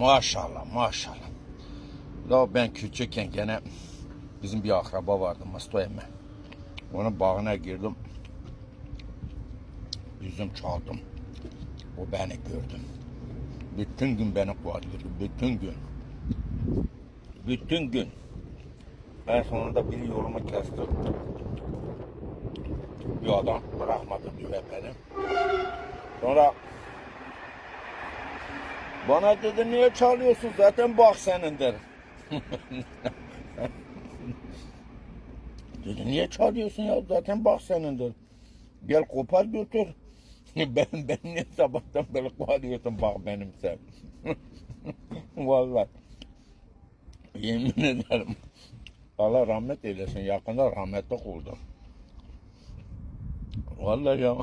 Maşallah maşallah. Ya ben küçükken gene bizim bir akraba vardı Mustafa emmi. Onun bağına girdim. Üzüm çaldım. O beni gördü. Bütün gün beni kovalıyordu. Bütün gün. Bütün gün. En sonunda biri yolumu kesti. Bir adam bırakmadı diyor beni. Sonra bana dedi niye çalıyorsun zaten bak senindir. dedi niye çalıyorsun ya zaten bak senindir. Gel kopar götür. ben ben niye sabahtan beri kovalıyorsun bak benimse. Vallahi. Yemin ederim. Allah rahmet eylesin. Yakında rahmetli oldu. Vallahi ya.